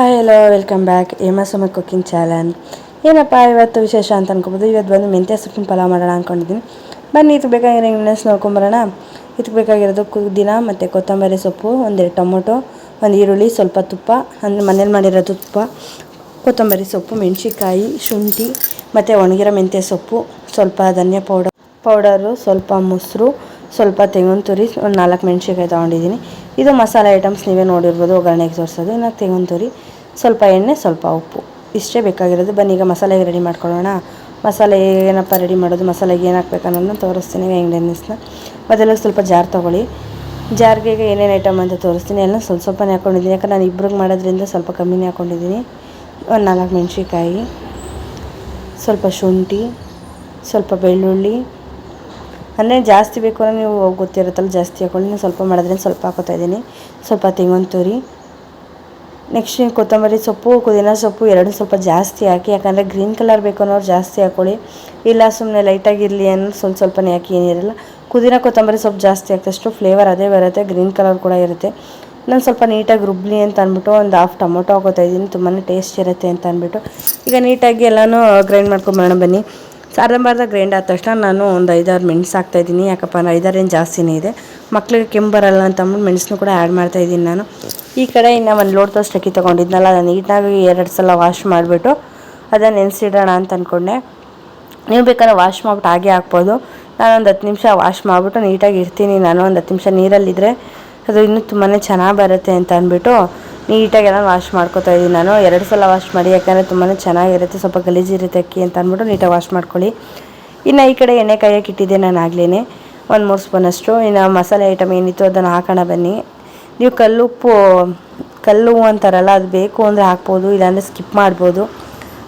Hi hello welcome back Hema Suma cooking channel ಏನಪ್ಪ, ಇವತ್ತು ವಿಶೇಷ ಅಂತ ಅನ್ಕೋಬೋದು. ಇವತ್ತು ಬಂದು ಮೆಂತ್ಯ ಸೊಪ್ಪಿನ ಪಲಾವ್ ಮಾಡೋಣ ಅಂದ್ಕೊಂಡಿದ್ದೀನಿ ಬನ್ನಿ, ಇದಕ್ಕೆ ಬೇಕಾಗಿರೋ ಇಂಗ್ರೀಡಿಯೆಂಟ್ಸ್ ನೋಡ್ಕೊಂಬರೋಣ ಇದಕ್ಕೆ ಬೇಕಾಗಿರೋದು ಕುದಿನ ಮತ್ತು ಕೊತ್ತಂಬರಿ ಸೊಪ್ಪು, ಒಂದೆರಡು ಟೊಮೊಟೊ, ಒಂದು ಈರುಳ್ಳಿ, ಸ್ವಲ್ಪ ತುಪ್ಪ, ಅಂದರೆ ಮನೇಲಿ ಮಾಡಿರೋದು ತುಪ್ಪ, ಕೊತ್ತಂಬರಿ ಸೊಪ್ಪು ಮೆಣಸಿಕಾಯಿ ಶುಂಠಿ, ಮತ್ತು ಒಣಗಿರೋ ಮೆಂತ್ಯ ಸೊಪ್ಪು, ಸ್ವಲ್ಪ ಧನಿಯಾ ಪೌಡರ್, ಪೌಡರು, ಸ್ವಲ್ಪ ಮೊಸರು, ಸ್ವಲ್ಪ ತೆಂಗಿನ ತುರಿ, ಒಂದು ನಾಲ್ಕು ಮೆಣಸಿನ್ಕಾಯಿ ತೊಗೊಂಡಿದ್ದೀನಿ. ಇದು ಮಸಾಲೆ ಐಟಮ್ಸ್ ನೀವೇ ನೋಡಿರ್ಬೋದು. ಒಗ್ಗರಣೆಗೆ ತೋರಿಸೋದು. ಇನ್ನು ತೆಂಗಿನ ತುರಿ ಸ್ವಲ್ಪ ಎಣ್ಣೆ, ಸ್ವಲ್ಪ ಉಪ್ಪು. ಇಷ್ಟೇ ಬೇಕಾಗಿರೋದು. ಬನ್ನಿ, ಈಗ ಮಸಾಲೆಗೆ ರೆಡಿ ಮಾಡ್ಕೊಳ್ಳೋಣ. ಮಸಾಲೆ ಏನಪ್ಪ ರೆಡಿ ಮಾಡೋದು? ಮಸಾಲೆಗೆ ಏನು ಹಾಕ್ಬೇಕು ಅನ್ನೋದನ್ನ ತೋರಿಸ್ತೀನಿ ಇಂಗ್ರೀಡಿಯೆಂಟ್ಸ್ನ ಮೊದಲು ಸ್ವಲ್ಪ ಜಾರ್ ತೊಗೊಳ್ಳಿ. ಜಾರ್ಗೆ ಈಗ ಏನೇನು ಐಟಮ್ ಅಂತ ತೋರಿಸ್ತೀನಿ. ಎಲ್ಲ ಸ್ವಲ್ಪ ಸ್ವಲ್ಪನೇ ಹಾಕ್ಕೊಂಡಿದ್ದೀನಿ ಯಾಕಂದ್ರೆ ನಾನು ಇಬ್ರಿಗೆ ಮಾಡೋದ್ರಿಂದ ಸ್ವಲ್ಪ ಕಮ್ಮಿನೇ ಹಾಕ್ಕೊಂಡಿದ್ದೀನಿ ಒಂದು ನಾಲ್ಕು ಮೆಣಸಿನ್ಕಾಯಿ, ಸ್ವಲ್ಪ ಶುಂಠಿ, ಸ್ವಲ್ಪ ಬೆಳ್ಳುಳ್ಳಿ. ಅಂದರೆ ಜಾಸ್ತಿ ಬೇಕು ಅಂದರೆ ನೀವು ಗೊತ್ತಿರುತ್ತಲ್ಲ, ಜಾಸ್ತಿ ಹಾಕ್ಕೊಂಡು ನೀವು ಸ್ವಲ್ಪ ಮಾಡಿದ್ರೆ ಸ್ವಲ್ಪ ಹಾಕೋತಾ ಇದ್ದೀನಿ. ಸ್ವಲ್ಪ ತೆಂಗಿನ ತುರಿ ನೆಕ್ಸ್ಟ್ ಕೊತ್ತಂಬರಿ ಸೊಪ್ಪು, ಪುದೀನ ಸೊಪ್ಪು ಎರಡು ಸ್ವಲ್ಪ ಜಾಸ್ತಿ ಹಾಕಿ, ಯಾಕಂದರೆ ಗ್ರೀನ್ ಕಲರ್ ಬೇಕು ಅನ್ನೋರು ಜಾಸ್ತಿ ಹಾಕ್ಕೊಳ್ಳಿ ಇಲ್ಲ ಸುಮ್ಮನೆ ಲೈಟಾಗಿರಲಿ ಅನ್ನೋ ಸ್ವಲ್ಪ ಸ್ವಲ್ಪನೇ ಹಾಕಿ ಏನಿರಲ್ಲ ಪುದೀನ, ಕೊತ್ತಂಬರಿ ಸೊಪ್ಪು ಜಾಸ್ತಿ ಹಾಕಿದಷ್ಟು ಫ್ಲೇವರ್ ಅದೇ ಬರುತ್ತೆ ಗ್ರೀನ್ ಕಲರ್ ಕೂಡ ಇರುತ್ತೆ. ನಾನು ಸ್ವಲ್ಪ ನೀಟಾಗಿ ರುಬ್ಲಿ ಅಂತ ಅಂದ್ಬಿಟ್ಟು ಒಂದು ಹಾಫ್ ಟೊಮೊಟೊ ಹಾಕೋತಾ ಇದ್ದೀನಿ ತುಂಬಾ ಟೇಸ್ಟ್ ಇರುತ್ತೆ ಅಂತ ಅಂದ್ಬಿಟ್ಟು. ಈಗ ನೀಟಾಗಿ ಎಲ್ಲನೂ ಗ್ರೈಂಡ್ ಮಾಡ್ಕೊಂಬೋಣ ಬನ್ನಿ. ಅರ್ಧಂಬರ್ಧ ಗ್ರೈಂಡ್ ಆದ ತಕ್ಷಣ ನಾನು ಒಂದು ಐದಾರು ಮೆಣಸು ಹಾಕ್ತಾಯಿದ್ದೀನಿ ಯಾಕಪ್ಪ ಐದಾರು ಏನು ಜಾಸ್ತಿನೇ ಇದೆ. ಮಕ್ಳಿಗೆ ಕೆಮ್ಮು ಬರಲ್ಲ ಅಂತ ಅಂದ್ಬಿಟ್ಟು ಮೆಣಸನ್ನು ಕೂಡ ಆ್ಯಡ್ ಮಾಡ್ತಾಯಿದ್ದೀನಿ ನಾನು. ಈ ಕಡೆ ಇನ್ನು ಒಂದು ಲೋಟದಷ್ಟು ಅಕ್ಕಿ ತೊಗೊಂಡಿದ್ನಲ್ಲ ಅದನ್ನು ನೀಟಾಗಿ ಎರಡು ಸಲ ವಾಶ್ ಮಾಡಿಬಿಟ್ಟು ಅದನ್ನು ನೆನೆಸಿಡೋಣ ಅಂತ ಅಂದ್ಕೊಂಡೆ ನೀವು ಬೇಕಾದ್ರೆ ವಾಶ್ ಮಾಡಿಬಿಟ್ಟು ಹಾಗೆ ಹಾಕ್ಬೋದು. ಒಂದು ಹತ್ತು ನಿಮಿಷ ವಾಶ್ ಮಾಡಿಬಿಟ್ಟು ನೀಟಾಗಿ ಇರ್ತೀನಿ ನಾನು ಒಂದು ಹತ್ತು ನಿಮಿಷ ನೀರಲ್ಲಿದ್ದರೆ ಅದು ಇನ್ನೂ ತುಂಬಾ ಚೆನ್ನಾಗಿ ಬರುತ್ತೆ ಅಂತ ಅಂದ್ಬಿಟ್ಟು ನೀಟಾಗಿ ಎಲ್ಲ ವಾಶ್ ಮಾಡ್ಕೊತಾ ಇದ್ದೀನಿ ನಾನು. ಎರಡು ಸಲ ವಾಶ್ ಮಾಡಿ, ಯಾಕಂದರೆ ತುಂಬಾ ಚೆನ್ನಾಗಿರುತ್ತೆ, ಸ್ವಲ್ಪ ಗಲೀಜಿರುತ್ತೆ ಅಕ್ಕಿ ಅಂತ ಅಂದ್ಬಿಟ್ಟು ನೀಟಾಗಿ ವಾಶ್ ಮಾಡ್ಕೊಳ್ಳಿ. ಇನ್ನು ಈ ಕಡೆ ಎಣ್ಣೆ ಕಾಯಕ್ಕೆ ಇಟ್ಟಿದ್ದೆ ನಾನು ಆಗ್ಲೇ ಒಂದು ಮೂರು ಸ್ಪೂನಷ್ಟು ಇನ್ನು ಮಸಾಲೆ ಐಟಮ್ ಏನಿತ್ತು ಅದನ್ನು ಹಾಕೋಣ ಬನ್ನಿ. ನೀವು ಕಲ್ಲುಪ್ಪು ಕಲ್ಲು ಅಂತಾರಲ್ಲ, ಅದು ಬೇಕು ಅಂದರೆ ಹಾಕ್ಬೋದು, ಇಲ್ಲಾಂದರೆ ಸ್ಕಿಪ್ ಮಾಡ್ಬೋದು.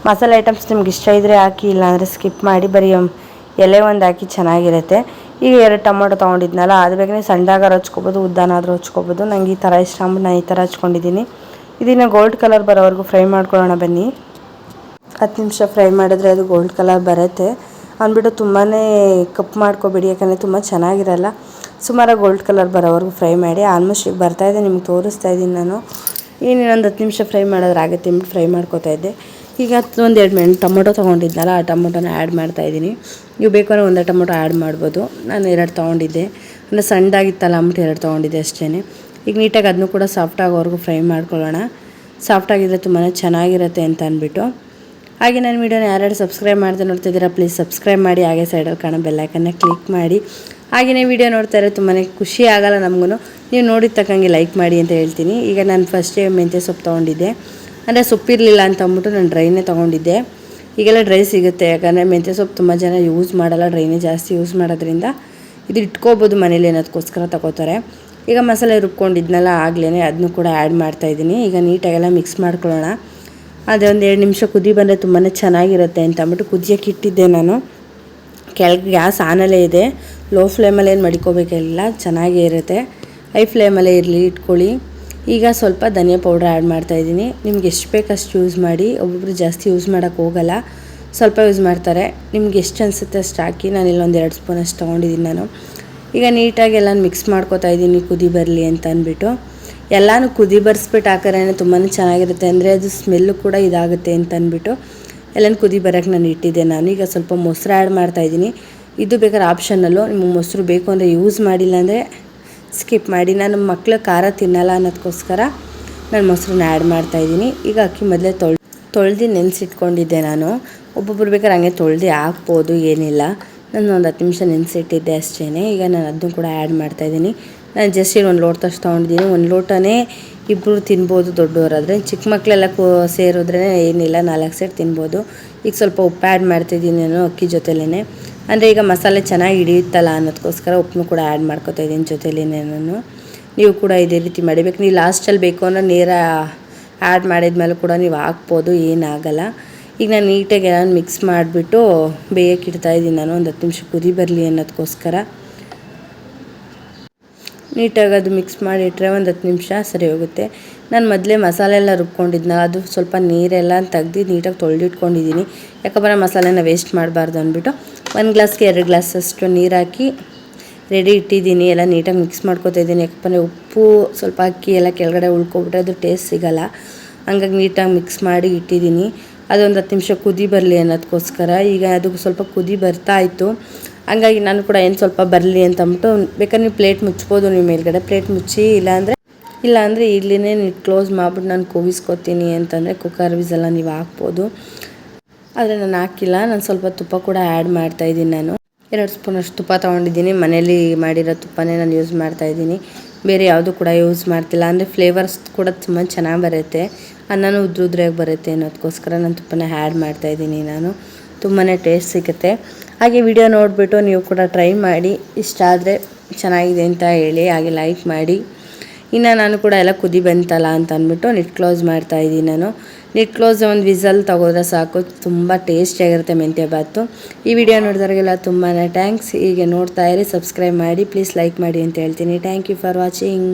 ಮಸಾಲೆ ಐಟಮ್ಸ್ ನಿಮ್ಗೆ ಇಷ್ಟ ಇದ್ದರೆ ಹಾಕಿ, ಇಲ್ಲಾಂದರೆ ಸ್ಕಿಪ್ ಮಾಡಿ, ಬರೀ ಎಲೆ ಒಂದು ಹಾಕಿ ಚೆನ್ನಾಗಿರುತ್ತೆ. ಈಗ ಎರಡು ಟೊಮೊಟೊ ತೊಗೊಂಡಿದ್ನಲ್ಲ, ಅದು ಬೇಗನೆ ಸಣ್ಣದಾಗಾರು ಹಚ್ಕೊಬೋದು ಉದ್ದಾನಾದರೂ ಹಚ್ಕೊಬೋದು ನಂಗೆ ಈ ಥರ ಇಷ್ಟ ಅಂದ್ಬಿಟ್ಟು ನಾನು ಈ ಥರ ಹಚ್ಕೊಂಡಿದ್ದೀನಿ. ಇದನ್ನು ಗೋಲ್ಡ್ ಕಲರ್ ಬರೋವರೆಗೂ ಫ್ರೈ ಮಾಡ್ಕೊಳ್ಳೋಣ ಬನ್ನಿ. ಹತ್ತು ನಿಮಿಷ ಫ್ರೈ ಮಾಡಿದ್ರೆ ಅದು ಗೋಲ್ಡ್ ಕಲರ್ ಬರುತ್ತೆ. ಅಂದ್ಬಿಟ್ಟು ತುಂಬಾ ಕಪ್ ಮಾಡ್ಕೊಬೇಡಿ, ಯಾಕಂದರೆ ತುಂಬ ಚೆನ್ನಾಗಿರಲ್ಲ. ಸುಮಾರು ಗೋಲ್ಡ್ ಕಲರ್ ಬರೋವರೆಗೂ ಫ್ರೈ ಮಾಡಿ ಆಲ್ಮೋಸ್ಟ್ ಈಗ ಬರ್ತಾಯಿದೆ ನಿಮ್ಗೆ ತೋರಿಸ್ತಾ ಇದ್ದೀನಿ ನಾನು. ಇನ್ನೊಂದು ಹತ್ತು ನಿಮಿಷ ಫ್ರೈ ಮಾಡೋದ್ರಾಗುತ್ತೆ ಅಂದ್ಬಿಟ್ಟು ಫ್ರೈ ಮಾಡ್ಕೋತಾ ಇದ್ದೆ. ಈಗ ಒಂದು ಎರಡು ಮೆಣ್, ಟೊಮೊಟೊ ತೊಗೊಂಡಿದ್ನಲ್ಲ, ಆ ಟೊಮೊಟೊನ ಆ್ಯಡ್ ಮಾಡ್ತಾಯಿದ್ದೀನಿ ನೀವು ಬೇಕಾದ್ರೆ ಒಂದೇ ಟೊಮೊಟೊ ಆ್ಯಡ್ ಮಾಡ್ಬೋದು. ನಾನು ಎರಡು ತೊಗೊಂಡಿದ್ದೆ. ಅಂದರೆ ಸಣ್ಣದಾಗಿತ್ತಲ್ಲ, ಅಂದ್ಬಿಟ್ಟು ಎರಡು ತೊಗೊಂಡಿದ್ದೆ ಅಷ್ಟೇ ಈಗ ನೀಟಾಗಿ ಅದನ್ನು ಕೂಡ ಸಾಫ್ಟಾಗೋವರೆಗೂ ಫ್ರೈ ಮಾಡ್ಕೊಳ್ಳೋಣ. ಸಾಫ್ಟಾಗಿದ್ದರೆ ತುಂಬಾ ಚೆನ್ನಾಗಿರುತ್ತೆ ಅಂತ ಅಂದ್ಬಿಟ್ಟು. ಹಾಗೆ ನನ್ನ ವೀಡಿಯೋನ ಯಾರ್ಯಾರು ಸಬ್ಸ್ಕ್ರೈಬ್ ಮಾಡ್ದೆ ನೋಡ್ತಿದ್ದೀರಾ ಪ್ಲೀಸ್ ಸಬ್ಸ್ಕ್ರೈಬ್ ಮಾಡಿ. ಹಾಗೆ ಸೈಡಲ್ಲಿ ಕಾಣೋ ಬೆಲ್ಲೈಕನ್ನ ಕ್ಲಿಕ್ ಮಾಡಿ. ಹಾಗೆಯೇ ವೀಡಿಯೋ ನೋಡ್ತಾ ಇರೋ ತುಂಬಾ ಖುಷಿ ಆಗಲ್ಲ ನಮಗೂ ನೀವು ನೋಡಿದ ತಕ್ಕಂಗೆ ಲೈಕ್ ಮಾಡಿ ಅಂತ ಹೇಳ್ತೀನಿ. ಈಗ ನಾನು ಫಸ್ಟೇ ಮೆಂತ್ಯ ಸೊಪ್ಪು ತೊಗೊಂಡಿದ್ದೆ. ಅಂದರೆ ಸೊಪ್ಪಿರಲಿಲ್ಲ ಅಂತ ಅಂದ್ಬಿಟ್ಟು ನಾನು ಡ್ರೈನೇ ತೊಗೊಂಡಿದ್ದೆ. ಈಗೆಲ್ಲ ಡ್ರೈ ಸಿಗುತ್ತೆ. ಯಾಕಂದರೆ ಮೆಂತ್ಯ ಸೊಪ್ಪು ತುಂಬ ಜನ ಯೂಸ್ ಮಾಡಲ್ಲ ಡ್ರೈನೇ ಜಾಸ್ತಿ ಯೂಸ್ ಮಾಡೋದ್ರಿಂದ. ಇದು ಇಟ್ಕೋಬೋದು ಮನೇಲಿ ಅನ್ನೋದಕ್ಕೋಸ್ಕರ ತಗೋತಾರೆ. ಈಗ ಮಸಾಲೆ ರುಬ್ಕೊಂಡಿದ್ನಲ್ಲ ಆಗಲೇ ಅದನ್ನು ಕೂಡ ಆ್ಯಡ್ ಮಾಡ್ತಾಯಿದ್ದೀನಿ ಈಗ ನೀಟಾಗೆಲ್ಲ ಮಿಕ್ಸ್ ಮಾಡ್ಕೊಳ್ಳೋಣ. ಅದೇ ಒಂದು ಎರಡು ನಿಮಿಷ ಕುದಿ ಬಂದರೆ ತುಂಬಾ ಚೆನ್ನಾಗಿರುತ್ತೆ ಅಂತ ಅಂದ್ಬಿಟ್ಟು ಕುದಿಯೋಕೆ ಇಟ್ಟಿದ್ದೆ ನಾನು. ಕೆಳಗೆ ಗ್ಯಾಸ್ ಆನಲ್ಲೇ ಇದೆ. ಲೋ ಫ್ಲೇಮಲ್ಲಿ ಏನು ಮಡಿಕೋಬೇಕಿಲ್ಲ ಚೆನ್ನಾಗೇ ಇರುತ್ತೆ. ಹೈ ಫ್ಲೇಮಲ್ಲೇ ಇರಲಿ, ಇಟ್ಕೊಳ್ಳಿ. ಈಗ ಸ್ವಲ್ಪ ಧನಿಯಾ ಪೌಡ್ರ್ ಆ್ಯಡ್ ಮಾಡ್ತಾಯಿದ್ದೀನಿ ನಿಮ್ಗೆ ಎಷ್ಟು ಬೇಕಷ್ಟು ಯೂಸ್ ಮಾಡಿ. ಒಬ್ಬೊಬ್ರು ಜಾಸ್ತಿ ಯೂಸ್ ಮಾಡೋಕ್ಕೆ ಹೋಗಲ್ಲ. ಸ್ವಲ್ಪ ಯೂಸ್ ಮಾಡ್ತಾರೆ. ನಿಮ್ಗೆ ಎಷ್ಟು ಅನಿಸುತ್ತೆ ಅಷ್ಟು ಹಾಕಿ ನಾನು ಇಲ್ಲೊಂದು ಎರಡು ಸ್ಪೂನ್ ಅಷ್ಟು ತೊಗೊಂಡಿದ್ದೀನಿ ನಾನು. ಈಗ ನೀಟಾಗಿ ಎಲ್ಲ ಮಿಕ್ಸ್ ಮಾಡ್ಕೊತಾ ಇದ್ದೀನಿ. ಕುದಿ ಬರಲಿ ಅಂತ ಅಂದ್ಬಿಟ್ಟು. ಎಲ್ಲನೂ ಕುದಿ ಬರ್ಸ್ಬಿಟ್ಟು ಹಾಕಿದ್ರೆ ತುಂಬಾ ಚೆನ್ನಾಗಿರುತ್ತೆ. ಅಂದರೆ ಅದು ಸ್ಮೆಲ್ಲು ಕೂಡ ಇದಾಗುತ್ತೆ ಅಂತ ಅಂದ್ಬಿಟ್ಟು ಎಲ್ಲನೂ ಕುದಿ ಬರೋಕ್ಕೆ ನಾನು ಇಟ್ಟಿದ್ದೆ ನಾನು. ಈಗ ಸ್ವಲ್ಪ ಮೊಸರು ಆ್ಯಡ್ ಮಾಡ್ತಾಯಿದ್ದೀನಿ ಇದು ಬೇಕಾದ್ರೆ ಆಪ್ಷನಲ್ಲು ನಿಮಗೆ ಮೊಸರು ಬೇಕು ಅಂದರೆ ಯೂಸ್ ಮಾಡಿಲ್ಲ ಅಂದರೆ ಸ್ಕಿಪ್ ಮಾಡಿ. ನಾನು ಮಕ್ಕಳು ಖಾರ ತಿನ್ನಲ್ಲ ಅನ್ನೋದಕ್ಕೋಸ್ಕರ ನಾನು ಮೊಸರನ್ನ ಆ್ಯಡ್ ಮಾಡ್ತಾಯಿದ್ದೀನಿ ಈಗ ಅಕ್ಕಿ ಮೊದಲೇ ತೊಳ್, ತೊಳ್ದು ನೆನೆಸಿಟ್ಕೊಂಡಿದ್ದೆ ನಾನು. ಒಬ್ಬೊಬ್ರು ಬೇಕಾದ್ರೆ ಹಂಗೆ ತೊಳ್ದು ಹಾಕ್ಬೋದು, ಏನಿಲ್ಲ. ನಾನು ಒಂದು ಹತ್ತು ನಿಮಿಷ ನೆನೆಸಿಟ್ಟಿದ್ದೆ ಅಷ್ಟೇ ಈಗ ನಾನು ಅದನ್ನು ಕೂಡ ಆ್ಯಡ್ ಮಾಡ್ತಾಯಿದ್ದೀನಿ ನಾನು ಜಸ್ಟ್ ಒಂದು ಲೋಟದಷ್ಟು ತೊಗೊಂಡಿದ್ದೀನಿ. ಒಂದು ಲೋಟನೇ ಇಬ್ಬರು ತಿನ್ಬೋದು ದೊಡ್ಡವರಾದರೆ ಚಿಕ್ಕ ಮಕ್ಕಳೆಲ್ಲ ಕೂ ಸೇರಿದ್ರೆ ಏನಿಲ್ಲ, ನಾಲ್ಕು ಸೈಡ್ ತಿನ್ಬೋದು. ಈಗ ಸ್ವಲ್ಪ ಉಪ್ಪು ಆ್ಯಡ್ ಮಾಡ್ತಿದ್ದೀನಿ ನಾನು ಅಕ್ಕಿ ಜೊತೆಲೇ ಅಂದರೆ ಈಗ ಮಸಾಲೆ ಚೆನ್ನಾಗಿ ಹಿಡಿಯುತ್ತಲ್ಲ ಅನ್ನೋದಕ್ಕೋಸ್ಕರ ಉಪ್ಪನ್ನು ಕೂಡ ಆ್ಯಡ್ ಮಾಡ್ಕೊತಾ ಇದ್ದೀನಿ ಜೊತೆಲೇ ನಾನು. ನೀವು ಕೂಡ ಇದೇ ರೀತಿ ಮಾಡಬೇಕು. ನೀವು ಲಾಸ್ಟಲ್ಲಿ ಬೇಕು ಅಂದರೆ ನೇರ ಆ್ಯಡ್ ಮಾಡಿದ್ಮೇಲೆ ಕೂಡ ನೀವು ಹಾಕ್ಬೋದು, ಏನಾಗಲ್ಲ. ಈಗ ನಾನು ನೀಟಾಗಿ ನಾನು ಮಿಕ್ಸ್ ಮಾಡಿಬಿಟ್ಟು ಬೇಯಕ್ಕೆ ಇಡ್ತಾಯಿದ್ದೀನಿ ನಾನು. ಒಂದು ಹತ್ತು ನಿಮಿಷ ಕುದಿ ಬರಲಿ ಅನ್ನೋದಕ್ಕೋಸ್ಕರ ನೀಟಾಗಿ ಅದು ಮಿಕ್ಸ್ ಮಾಡಿಟ್ರೆ ಒಂದು ಹತ್ತು ನಿಮಿಷ ಸರಿ ಹೋಗುತ್ತೆ. ನಾನು ಮೊದಲೇ ಮಸಾಲೆ ಎಲ್ಲ ರುಬ್ಕೊಂಡಿದ್ನ ಅದು ಸ್ವಲ್ಪ ನೀರೆಲ್ಲ ತೆಗ್ದು ನೀಟಾಗಿ ತೊಳೆದಿಟ್ಕೊಂಡಿದ್ದೀನಿ. ಯಾಕಂದರೆ ಮಸಾಲೆನ ವೇಸ್ಟ್ ಮಾಡಬಾರ್ದು ಅಂದ್ಬಿಟ್ಟು. ಒಂದು ಗ್ಲಾಸ್ಗೆ ಎರಡು ಗ್ಲಾಸಷ್ಟು ನೀರು ಹಾಕಿ ರೆಡಿ ಇಟ್ಟಿದ್ದೀನಿ. ಎಲ್ಲ ನೀಟಾಗಿ ಮಿಕ್ಸ್ ಮಾಡ್ಕೊತಾ ಇದ್ದೀನಿ. ಉಪ್ಪು, ಸ್ವಲ್ಪ ಅಕ್ಕಿ ಎಲ್ಲ ಕೆಳಗಡೆ ಉಳ್ಕೊಬಿಟ್ರೆ ಅದು ಟೇಸ್ಟ್ ಸಿಗಲ್ಲ. ಹಂಗಾಗಿ ನೀಟಾಗಿ ಮಿಕ್ಸ್ ಮಾಡಿ ಇಟ್ಟಿದ್ದೀನಿ. ಅದೊಂದು ಹತ್ತು ನಿಮಿಷ ಕುದಿ ಬರಲಿ ಅನ್ನೋದಕ್ಕೋಸ್ಕರ ಈಗ ಅದು ಸ್ವಲ್ಪ ಕುದಿ ಬರ್ತಾ ಇತ್ತು. ಹಂಗಾಗಿ ನಾನು ಕೂಡ ಏನು ಸ್ವಲ್ಪ ಬರಲಿ ಅಂತ ಅಂದ್ಬಿಟ್ಟು, ಬೇಕಾದ್ರೆ ನೀವು ಪ್ಲೇಟ್ ಮುಚ್ಬೋದು, ನೀವು ಮೇಲ್ಗಡೆ ಪ್ಲೇಟ್ ಮುಚ್ಚಿ, ಇಲ್ಲಾಂದರೆ ಇಲ್ಲಾಂದರೆ ಇಡ್ಲಿನೇ ನೀವು ಕ್ಲೋಸ್ ಮಾಡ್ಬಿಟ್ಟು ನಾನು ಕೂಗಿಸ್ಕೊತೀನಿ ಅಂತಂದರೆ ಕುಕ್ಕರ್ ವಿಸೆಲ್ಲ ನೀವು ಹಾಕ್ಬೋದು. ಆದರೆ ನಾನು ಹಾಕಿಲ್ಲ, ನಾನು ಸ್ವಲ್ಪ ತುಪ್ಪ ಕೂಡ ಆ್ಯಡ್ ಮಾಡ್ತಾಯಿದ್ದೀನಿ ನಾನು. ಎರಡು ಸ್ಪೂನಷ್ಟು ತುಪ್ಪ ತೊಗೊಂಡಿದ್ದೀನಿ. ಮನೇಲಿ ಮಾಡಿರೋ ತುಪ್ಪನೇ ನಾನು ಯೂಸ್ ಮಾಡ್ತಾ ಇದ್ದೀನಿ. ಬೇರೆ ಯಾವುದು ಕೂಡ ಯೂಸ್ ಮಾಡ್ತಿಲ್ಲ. ಅಂದರೆ ಫ್ಲೇವರ್ಸ್ ಕೂಡ ತುಂಬ ಚೆನ್ನಾಗಿ ಬರುತ್ತೆ. ಅನ್ನನೂ ಉದ್ರ ಉದ್ರಾಗಿ ಬರುತ್ತೆ ಅನ್ನೋದಕ್ಕೋಸ್ಕರ ನಾನು ತುಪ್ಪನ ಆ್ಯಡ್ ಮಾಡ್ತಾ ಇದ್ದೀನಿ ನಾನು. ತುಂಬಾ ಟೇಸ್ಟ್ ಸಿಗುತ್ತೆ. ಹಾಗೆ ವಿಡಿಯೋ ನೋಡಿಬಿಟ್ಟು ನೀವು ಕೂಡ ಟ್ರೈ ಮಾಡಿ, ಇಷ್ಟ ಆದರೆ ಚೆನ್ನಾಗಿದೆ ಅಂತ ಹೇಳಿ, ಹಾಗೆ ಲೈಕ್ ಮಾಡಿ. ಇನ್ನು ನಾನು ಕೂಡ ಎಲ್ಲ ಕುದಿ ಬಂತಲ್ಲ ಅಂತ ಅಂದ್ಬಿಟ್ಟು ನೆಟ್ ಕ್ಲೋಸ್ ಮಾಡ್ತಾ ಇದ್ದೀನಿ ನಾನು. ನೆಟ್ ಕ್ಲೋಸ್ ಒಂದು ವಿಸಲ್ ತಗೋದ್ರೆ ಸಾಕು, ತುಂಬ ಟೇಸ್ಟಿಯಾಗಿರುತ್ತೆ ಮೆಂತ್ಯ ಬಾತು ಈ ವಿಡಿಯೋ ನೋಡಿದವ್ರಿಗೆಲ್ಲ ತುಂಬಾ ಥ್ಯಾಂಕ್ಸ್ ಹೀಗೆ ನೋಡ್ತಾ ಇರಿ ಸಬ್ಸ್ಕ್ರೈಬ್ ಮಾಡಿ ಪ್ಲೀಸ್ ಲೈಕ್ ಮಾಡಿ ಅಂತ ಹೇಳ್ತೀನಿ. Thank you for watching